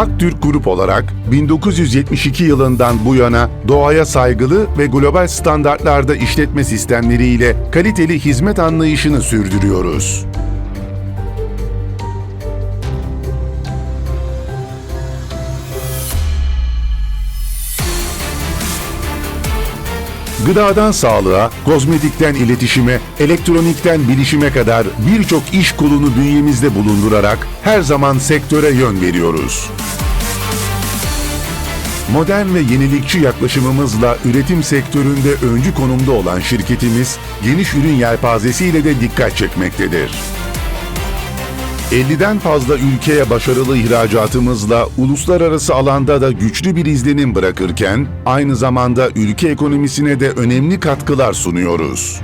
Aktürk Grup olarak 1972 yılından bu yana doğaya saygılı ve global standartlarda işletme sistemleriyle kaliteli hizmet anlayışını sürdürüyoruz. Gıdadan sağlığa, kozmetikten iletişime, elektronikten bilişime kadar birçok iş kolunu bünyemizde bulundurarak her zaman sektöre yön veriyoruz. Modern ve yenilikçi yaklaşımımızla üretim sektöründe öncü konumda olan şirketimiz, geniş ürün yelpazesiyle de dikkat çekmektedir. 50'den fazla ülkeye başarılı ihracatımızla uluslararası alanda da güçlü bir izlenim bırakırken, aynı zamanda ülke ekonomisine de önemli katkılar sunuyoruz.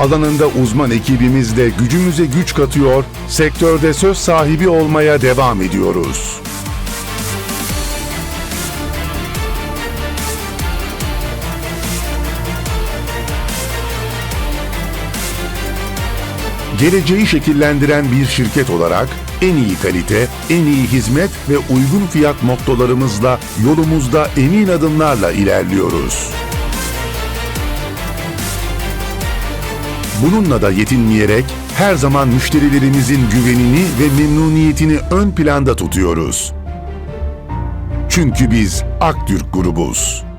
Alanında uzman ekibimiz de gücümüze güç katıyor, sektörde söz sahibi olmaya devam ediyoruz. Geleceği şekillendiren bir şirket olarak en iyi kalite, en iyi hizmet ve uygun fiyat mottolarımızla yolumuzda emin adımlarla ilerliyoruz. Bununla da yetinmeyerek her zaman müşterilerimizin güvenini ve memnuniyetini ön planda tutuyoruz. Çünkü biz Aktürk grubuz.